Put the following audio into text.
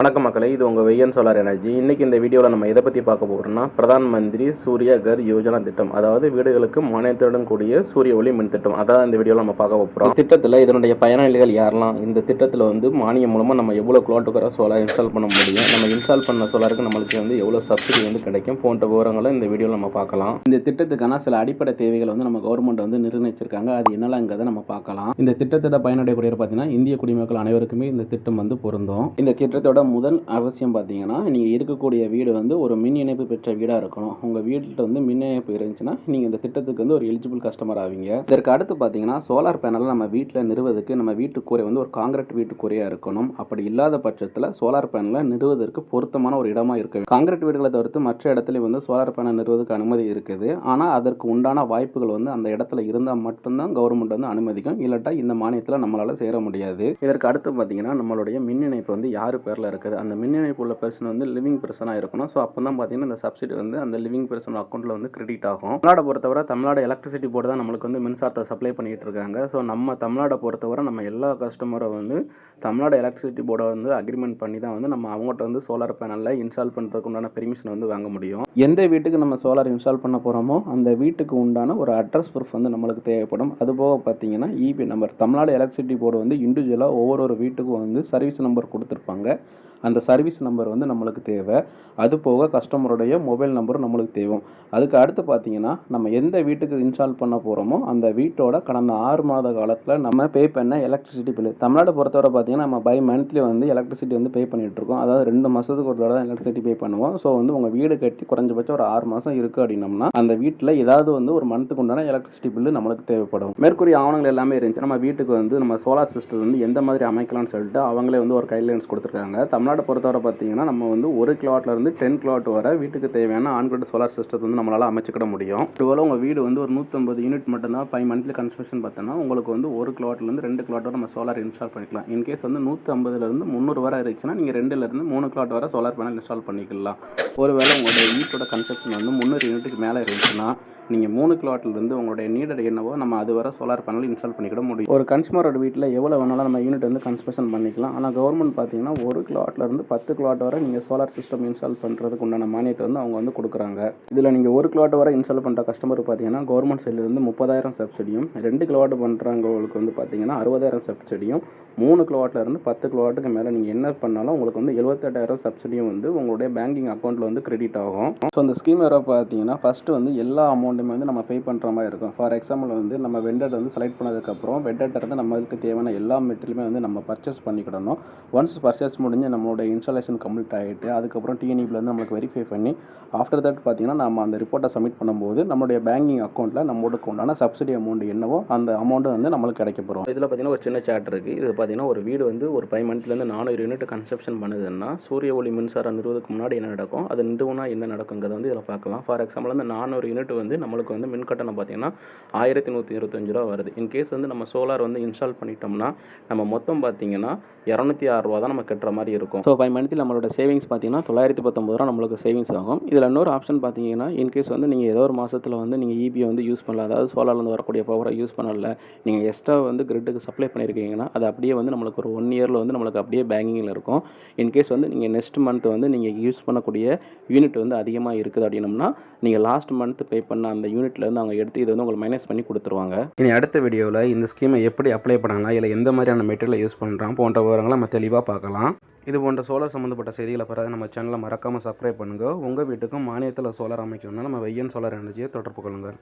வணக்கம் மக்களை இது உங்கள் வெய்யன் சோலார் எனர்ஜி இன்றைக்கி இந்த வீடியோவில் நம்ம எதை பற்றி பார்க்க போகிறோம்னா பிரதான் மந்திரி சூர்யா கர் யோஜனா திட்டம். அதாவது வீடுகளுக்கு மானியத்துடன் கூடிய சூரிய ஒளி மின் திட்டம். அதான் இந்த வீடியோவில் நம்ம பார்க்க போகிறோம் திட்டத்தில் இதனுடைய பயனாளிகள் யாரெல்லாம்? இந்த திட்டத்தில் வந்து மானியம் மூலமாக நம்ம எவ்வளோ கிலோட்டுக்கிற சோலார் இன்ஸ்டால் பண்ண முடியும்? நம்ம இன்ஸ்டால் பண்ண சோலாருக்கு நம்மளுக்கு வந்து எவ்வளோ சப்சிடி வந்து கிடைக்கும்? போன்ற விவரங்களை இந்த வீடியோவில் நம்ம பார்க்கலாம். இந்த திட்டத்துக்கான சில அடிப்படை தேவைகளை வந்து நம்ம கவர்மெண்ட் வந்து நிர்ணயிச்சிருக்காங்க. அது என்னலாங்கிறத நம்ம பார்க்கலாம். இந்த திட்டத்தோட பயனடையக்கூடியவர் பார்த்தீங்கன்னா இந்திய குடிமக்கள் அனைவருக்குமே இந்த திட்டம் வந்து பொருந்தும். இந்த திட்டத்தோட முதல் அவசியம் பார்த்தீங்கன்னா நீங்கள் இருக்கக்கூடிய வீடு வந்து ஒரு மின் இணைப்பு பெற்ற வீடாக இருக்கணும். உங்கள் வீட்டில் வந்து மின் இணைப்பு இருந்துச்சுன்னா நீங்கள் இந்த திட்டத்துக்கு வந்து ஒரு எலிஜிபிள் கஸ்டமர் ஆவீங்க. இதற்கு அடுத்து பார்த்தீங்கன்னா சோலார் பேனலை நம்ம வீட்டில் நிறுவதற்கு நம்ம வீட்டு கூரை வந்து ஒரு காங்கிரீட் வீட்டு கூரையாக இருக்கணும். அப்படி இல்லாத பட்சத்தில் சோலார் பேனலை நிறுவதற்கு பொருத்தமான ஒரு இடமா இருக்கு காங்கிரீட் வீடுகளை தவிர்த்து மற்ற இடத்துல வந்து சோலார் பேனல் நிறுவதற்கு அனுமதி இருக்குது. ஆனால் அதற்கு உண்டான வாய்ப்புகள் வந்து அந்த இடத்துல இருந்தால் மட்டும்தான் கவர்மெண்ட் வந்து அனுமதிக்கும். இல்லாட்டா இந்த மானியத்தில் நம்மளால் சேர முடியாது. இதற்கு அடுத்து பார்த்தீங்கன்னா நம்மளுடைய மின் இணைப்பு வந்து யார் பேரில் இருக்குது அந்த மின் இணைப்பு உள்ள பர்சன் வந்து லிவிங் பர்சனாக இருக்கணும். ஸோ அப்போ தான் பார்த்தீங்கன்னா இந்த சப்சிடி வந்து அந்த லிவிங் பர்சன் அக்கௌண்ட்டில் வந்து கிரெடிட் ஆகும். தமிழ்நாடை பொறுத்தவரை தமிழ்நாடு எலக்ட்ரிசிட்டி போர்டு தான் நம்மளுக்கு வந்து மின்சாரத்தை சப்ளை பண்ணிட்டு இருக்காங்க. ஸோ நம்ம தமிழ்நாடை பொறுத்தவரை நம்ம எல்லா கஸ்டமரும் வந்து தமிழ்நாடு எலக்ட்ரிசிட்டி போர்டை வந்து அக்ரிமெண்ட் பண்ணி தான் வந்து நம்ம அவங்ககிட்ட வந்து சோலார் பேனலில் இன்ஸ்டால் பண்ணுறதுக்கு உண்டான பெர்மிஷன் வந்து வாங்க முடியும். எந்த வீட்டுக்கு நம்ம சோலார் இன்ஸ்டால் பண்ண போகிறோமோ அந்த வீட்டுக்கு உண்டான ஒரு அட்ரஸ் ப்ரூஃப் வந்து நம்மளுக்கு தேவைப்படும். அதுபோக பார்த்தீங்கன்னா EB number Tamil Nadu electricity board வந்து இண்டிவிஜுவலாக ஒவ்வொரு வீட்டுக்கும் வந்து சர்வீஸ் நம்பர் கொடுத்துருப்பாங்க. அந்த சர்வீஸ் நம்பர் வந்து நம்மளுக்கு தேவை. அது போக கஸ்டமருடைய மொபைல் நம்பரும் நம்மளுக்கு தேவை. அதுக்கு அடுத்து பார்த்தீங்கன்னா நம்ம எந்த வீட்டுக்கு இன்ஸ்டால் பண்ண போகிறோமோ அந்த வீட்டோட கடந்த ஆறு மாத காலத்தில் நம்ம பே பண்ண எலக்ட்ரிசிட்டி பில் தமிழ்நாடு பொறுத்தவரை பார்த்தீங்கன்னா நம்ம பை மந்த்லி வந்து எலக்ட்ரிசிட்டி வந்து பே பண்ணிகிட்ருக்கோம் இருக்கோம். அதாவது ரெண்டு மாதத்துக்கு ஒரு தடவை தான் எலக்ட்ரிசிட்டி பே பண்ணுவோம். ஸோ வந்து உங்கள் வீடு கட்டி குறைஞ்சபட்சம் ஒரு ஆறு மாதம் இருக்குது அப்படின்னம்னா அந்த வீட்டில் ஏதாவது வந்து ஒரு மந்த்துக்கு உண்டான எலக்ட்ரிசிட்டி பில்லு நம்மளுக்கு தேவைப்படும். மேற்கூறிய ஆவணங்கள் எல்லாமே இருந்துச்சு நம்ம வீட்டுக்கு வந்து நம்ம சோலார் சிஸ்டம் வந்து எந்த மாதிரி அமைக்கலாம்னு சொல்லிட்டு அவங்களே வந்து ஒரு கைட்லைன்ஸ் கொடுத்துருக்காங்க. தமிழ்நாடு பொறுத்தவரை பார்த்தீங்கன்னா நம்ம வந்து ஒரு கிலோவாட்ல இருந்து டென் கிலாட் வரை வீட்டுக்கு தேவையான ஆன்கிரிட் சோலார் சிஸ்டத்தை வந்து நம்மளால் அமைச்சிக்கிட முடியும். இதுவரை உங்கள் வீடு வந்து ஒரு நூற்றம்பது யூனிட் மட்டும்தான் ஃபைவ் மந்த்லி கன்ஸ்ட்ரக்ஷன் பார்த்தோன்னா உங்களுக்கு வந்து ஒரு கிலாட்லேருந்து ரெண்டு கிலாட் வரை நம்ம சோலார் இன்ஸ்டால் பண்ணிக்கலாம். இன்கேஸ் வந்து நூற்றம்பதுலேருந்து முந்நூறு வரை இருந்துச்சுன்னா நீங்கள் ரெண்டுலேருந்து மூணு கிலாட் வரை சோலார் பேனல் இன்ஸ்டால் பண்ணிக்கலாம். ஒருவேளை உங்களுடைய வீட்டோட கன்ஸ்ட்ரக்ஷன் வந்து முந்நூறு யூனிட்டுக்கு மேலே இருந்துச்சுன்னா நீங்கள் மூணு கிலோவாட்லேருந்து உங்களுடைய நீடட் என்னவோ நம்ம அது வர சோலார் பேனல் இன்ஸ்டால் பண்ணிக்கிட முடியும். ஒரு கன்சூமரோட வீட்டில் எவ்வளோ வேணாலும் நம்ம யூனிட் வந்து கன்ஸ்ட்ரக்ஷன் பண்ணிக்கலாம். ஆனால் கவர்மெண்ட் பார்த்தீங்கன்னா ஒரு கிலோவாட்லேருந்து பத்து கிலோவாட் வரை நீங்கள் சோலார் சிஸ்டம் இன்ஸ்டால் பண்ணுறதுக்கு உண்டான மானியத்தை வந்து அவங்க வந்து கொடுக்குறாங்க. இதில் நீங்கள் ஒரு கிலோவாட் வரை இன்ஸ்டால் பண்ணுற கஸ்டமர் பார்த்தீங்கன்னா கவர்மெண்ட் சைட்லேருந்து முப்பதாயிரம் சப்சிடியும் ரெண்டு கிலோவாட் பண்ணுறவங்களுக்கு வந்து பார்த்தீங்கன்னா அறுபதாயிரம் சப்சிடியும் மூணு கிலோவாட்லேருந்து பத்து கிலோவாட்டுக்கு மேலே நீங்கள் என்ன பண்ணாலும் உங்களுக்கு வந்து எழுபத்தெட்டாயிரம் சப்சிடியும் வந்து உங்களுடைய பேங்கிங் அக்கௌண்ட்டில் வந்து கிரெடிட் ஆகும். ஸோ அந்த ஸ்கீம் வர பார்த்தீங்கன்னா ஃபஸ்ட்டு வந்து எல்லா அமௌண்ட்டுமே வந்து நம்ம பே பண்ணுற மாதிரி இருக்கும். ஃபார் எக்ஸாம்பிள் வந்து நம்ம வெண்டர் வந்து செலக்ட் பண்ணதுக்கப்புறம் வெண்டர்ட்ட இருந்து நம்மளுக்கு தேவையான எல்லா மெட்டீரியலுமே வந்து நம்ம பர்ச்சேஸ் பண்ணிக்கிடணும். ஒன்ஸ் பர்ச்சேஸ் முடிஞ்சு நம்மளோட இன்ஸ்டாலேஷன் கம்ப்ளீட் ஆகிட்டு அதுக்கப்புறம் டிஎன்இபிலேருந்து நம்மளுக்கு வெரிஃபை பண்ணி ஆஃப்டர் தட் பார்த்தீங்கன்னா நம்ம அந்த ரிப்போர்ட்டை சப்மிட் பண்ணும்போது நம்மளுடைய பேங்கிங் அக்கௌண்ட்டில் நம்மளுக்கு உண்டான சப்சிடி அமௌண்ட் என்னவோ அந்த அமௌண்ட்டு வந்து நம்மளுக்கு கிடைக்க போகிறோம் இதில் பார்த்திங்கன்னா ஒரு சின்ன சாட் இருக்குது இது பார்த்தீங்கன்னா ஒரு வீடு வந்து ஒரு ஃபைவ் மந்த்லேருந்து நானூறு யூனிட் கன்ஸ்ட்ரக்ஷன் பண்ணுதுன்னா சூரிய ஒளி மின்சாரம் நிறுவதுக்கு முன்னாடி என்ன நடக்கும்? அது நிறுவனா என்ன நடக்குங்கிறத வந்து இதில் பார்க்கலாம். ஃபார் எக்ஸாம்பிள் வந்து நானூறு யூனிட் வந்து நம்மளுக்கு வந்து மின் கட்டணம் பார்த்தீங்கன்னா ஆயிரத்தி நூற்றி இருபத்தஞ்சு ரூபா வருது. இன்கேஸ் வந்து நம்ம சோலார் வந்து இன்ஸ்டால் பண்ணிட்டோம்னா நம்ம மொத்தம் பார்த்தீங்கன்னா இரநூத்தி ஆறுரூவா தான் நம்ம கட்டுற மாதிரி இருக்கும். ஸோ ஃபைவ் மந்த்தில் நம்மளோட சேவிங்ஸ் பார்த்தீங்கன்னா தொள்ளாயிரத்தி பத்தொம்பது ரூபா நம்மளுக்கு சேவிங்ஸ் ஆகும். இதில் இன்னொரு ஆப்ஷன் பார்த்தீங்கன்னா இன்கேஸ் வந்து நீங்கள் ஏதோ ஒரு மாதத்தில் வந்து நீங்கள் இபி வந்து யூஸ் பண்ணல அதாவது சோலார்லேருந்து வரக்கூடிய பவரை யூஸ் பண்ணல நீங்கள் எக்ஸ்ட்ரா வந்து கிரிட்டுக்கு சப்ளை பண்ணியிருக்கீங்கன்னா அது அப்படியே வந்து நம்மளுக்கு ஒரு ஒன் இயரில் வந்து நம்மளுக்கு அப்படியே பேங்கிங்கில் இருக்கும். இன்கேஸ் வந்து நீங்கள் நெக்ஸ்ட் மந்த் வந்து நீங்கள் யூஸ் பண்ணக்கூடிய யூனிட் வந்து அதிகமாக இருக்குது அப்படின்னம்னா நீங்கள் லாஸ்ட் மந்த் பே பண்ண அந்த யூனிட்லேருந்து அவங்க எடுத்து இதை வந்து உங்களுக்கு மைனஸ் பண்ணி கொடுத்துருவாங்க. இனி அடுத்த வீடியோவில் இந்த ஸ்கீமை எப்படி அப்ளை பண்ணலாம் இல்லை எந்த மாதிரியான மெட்டீரியல் யூஸ் பண்ணுறான் போன்ற விவரங்களை நம்ம தெளிவாக பார்க்கலாம். இது போன்ற சோலார் சம்மந்தப்பட்ட செய்திகளை பெற நம்ம சேனலை மறக்காமல் சப்ஸ்கிரைப் பண்ணுங்கள் உங்கள் வீட்டுக்கும் மானியத்தில் சோலார் அமைக்கணும்னா நம்ம வெய்யன் சோலார் எனர்ஜியை தொடர்பு கொள்ளுங்கள்